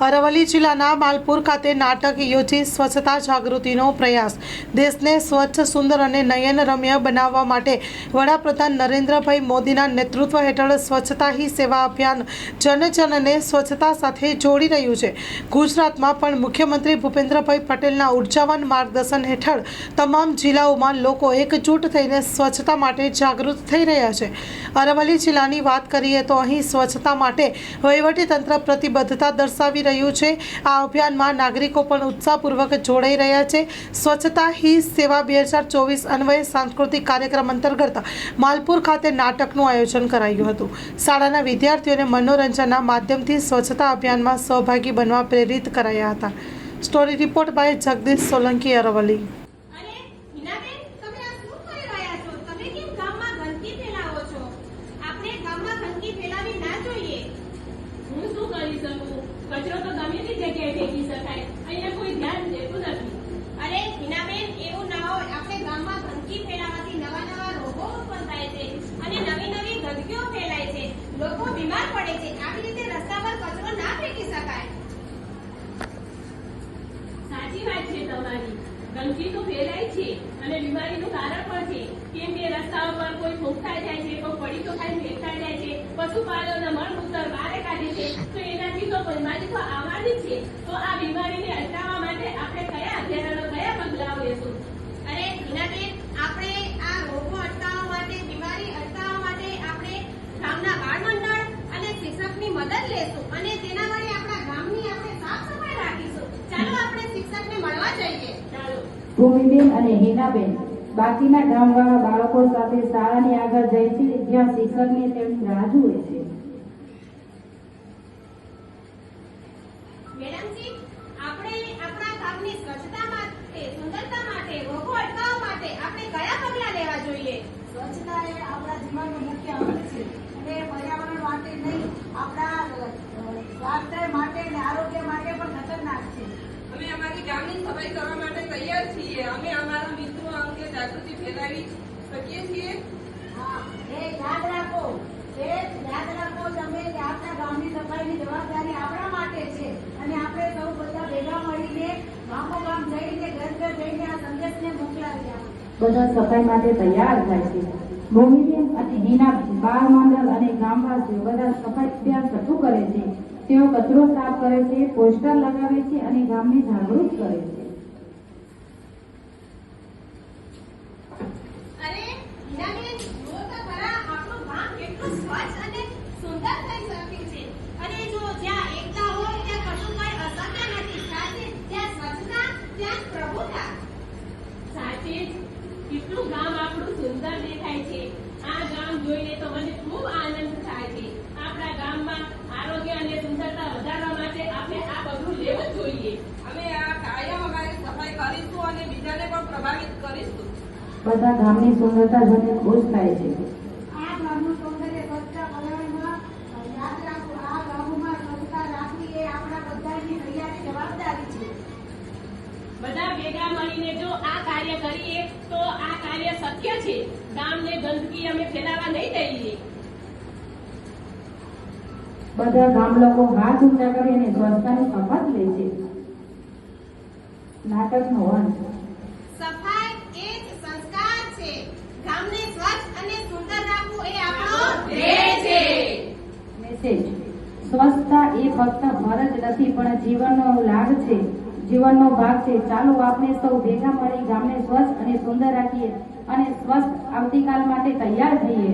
અરવલ્લી જિલ્લાના માલપુર ખાતે નાટક યોજી સ્વચ્છતા જાગૃતિનો પ્રયાસ. દેશને સ્વચ્છ, સુંદર અને નયનરમ્ય બનાવવા માટે વડાપ્રધાન નરેન્દ્રભાઈ મોદીના નેતૃત્વ હેઠળ સ્વચ્છતા હી સેવા અભિયાન જનજનને સ્વચ્છતા સાથે જોડી રહ્યું છે. ગુજરાતમાં પણ મુખ્યમંત્રી ભૂપેન્દ્રભાઈ પટેલના ઉર્જાવાન માર્ગદર્શન હેઠળ તમામ જિલ્લાઓમાં લોકો એકજૂટ થઈને સ્વચ્છતા માટે જાગૃત થઈ રહ્યા છે. અરવલ્લી જિલ્લાની વાત કરીએ તો અહીં સ્વચ્છતા માટે વહીવટીતંત્ર પ્રતિબદ્ધતા દર્શાવી રહ્યું છે. આ અભિયાનમાં નાગરિકો પણ ઉત્સાહપૂર્વક જોડાઈ રહ્યા છે. સ્વચ્છતા હી સેવા બે હજાર ચોવીસ અન્વયે સાંસ્કૃતિક કાર્યક્રમ અંતર્ગત માલપુર ખાતે નાટકનું આયોજન કરાયું હતું. શાળાના વિદ્યાર્થીઓને મનોરંજનના માધ્યમથી સ્વચ્છતા અભિયાનમાં સહભાગી બનવા પ્રેરિત કરાયા હતા. Story report by Jagdish Solanki Aravalli. અરે હિનાબેન તમે આ શું કરી રહ્યા છો? તમે કેમ ગામમાં ગંદકી ફેલાવો છો? આપણે ગામમાં ગંદકી ફેલાવી ના જોઈએ. હું શું કરી શકું? કચરો તો ગમે તે જગ્યાએ ફેંકી શકાય. અહીંયા કોઈ ધ્યાન દેતું નથી. અરે હિનાબેન એવું ના હોય. આપણે ગામમાં ગંદકી ફેલાવાથી નવા નવા રોગો ઉત્પન્ન થાય છે અને નવી નવી ગંદકીઓ ફેલાય છે. લોકો બીમાર પડે છે. આવી રીતે રસ્તા પર કચરો ના ફેંકી શકાય. સાચી વાત છે તમારી. ગંદકી તો ફેલાય છે અને બીમારીનું કારણ પણ છે. કેમ કે રસ્તાઓ પર કોઈ ભોગતા જાય છે, કોઈ પડી તો ખાઈ ફેંકતા જાય છે, પશુપાલનના ઉત્તર બહાર કાઢે છે, તો એનાથી તો બીમારી તો આવવાની છે. તો આ બીમારીને અટકાવવા માટે આપણે કયા પગલાઓ લેશું અરે હિનાબેન આપણે આ રોગો અટકાવવા માટે બીમારી અટકાવવા માટે આપણે ગામના બાળ મંડળ અને શિક્ષકની મદદ લેશું અને તેના વડે આપણા ગામની આપણે સાફ સફાઈ રાખીશું ચાલો આપણે શિક્ષકને મળવા ભૂમિબેન અને હિનાબેન, બાકીના ગામવાળા બાળકો સાથે શાળાની આગળ જાય છે જ્યાં શિક્ષકને તેમની રાહ જુએ છે મેડમજી આપણે આપણા ગામની સ્વચ્છતા માટે સુંદરતા માટે રોગો અટકાવવા માટે આપણે કયા પગલાં લેવા જોઈએ સ્વચ્છતા એ આપણા જીવનનો મુખ્ય અંગ છે અને પર્યાવરણ માટે નહીં આપણા અ, સ્વાસ્થ્ય માટે અને આરોગ્ય માટે પણ ખતરનાક છે અમે સફાઈ કરવા માટે તૈયાર છીએ. અમે અમારા મિત્રો અંગે જાગૃતિ ફેલાવી શકીએ છીએ. એ યાદ રાખો. એ યાદ રાખો તમે કે આપણા ગામની સફાઈની જવાબદારી આપણા માટે છે. અને આપણે સૌ બધા ભેગા મળીને ગામો ગામ જઈને ઘર ઘર જઈને આ સંદેશને મોકલાવી બધા સફાઈ માટે તૈયાર થાય છે. ભૂમિબેન અને હિના બાળ મંડળ અને ગામવાસીઓ બધા સફાઈ અભિયાન શરૂ કરે છે. તેઓ કચરો સાફ કરે છે પોસ્ટર લગાવે છે અને ગામને જાગૃત કરે છે અરે હીરાબેન જુઓ તો ખરા આપણું ગામ કેટલું સ્વચ્છ અને સુંદર થઈ શક્યું છે અને જો જ્યાં એકતા હોય ત્યાં કશું કઈ અસત્ય નથી સાથે જ્યાં સ્વચ્છતા ત્યાં જ પ્રભુતા સાચે જ કેટલું ગામ આપણું સુંદર દેખાય છે. આ ગામ જોઈને તો મને ખૂબ આનંદ થાય છે. આપણા ગામમાં આરોગ્ય અને સુંદરતા વધારવા માટે આપણે આ પગલું લેવું જોઈએ. અમે આ કાયમ અમારી સફાઈ કરીશું અને બીજાને પણ પ્રભાવિત કરીશું. બધા ગામની સુંદરતા જોઈને ખુશ થાય છે આ ગામનું સૌંદર્ય સ્વચ્છતા પર્યાવરણમાં અ, યાદ રાખો આ ગામોમાં સ્વચ્છતા રાખવી એ આપણા બધાની હૈયાની જવાબદારી છે બધા ભેગા મળીને જો આ કાર્ય કરીએ તો આ કાર્ય શક્ય છે. ગામને ગંદકી અમે ફેલાવા નહીં દઈએ. બધા ગામ લોકો હાથ ઊંચા કરી અને સ્વચ્છતાની શપથ લે છે. નાટકનો અંત. સફાઈ એ સંસ્કાર છે. ગામને સ્વચ્છ અને સુંદર રાખવું એ આપણો ધ્યેય છે. મેસેજ સ્વચ્છતા એ ફક્ત ફરજ નથી પણ જીવનનો લાભ છે. જીવનનો ભાગ છે. ચાલો આપણે સૌ ભેગા મળી ગામને સ્વચ્છ અને સુંદર રાખીએ અને સ્વસ્થ આવતીકાલ માટે તૈયાર થઈએ.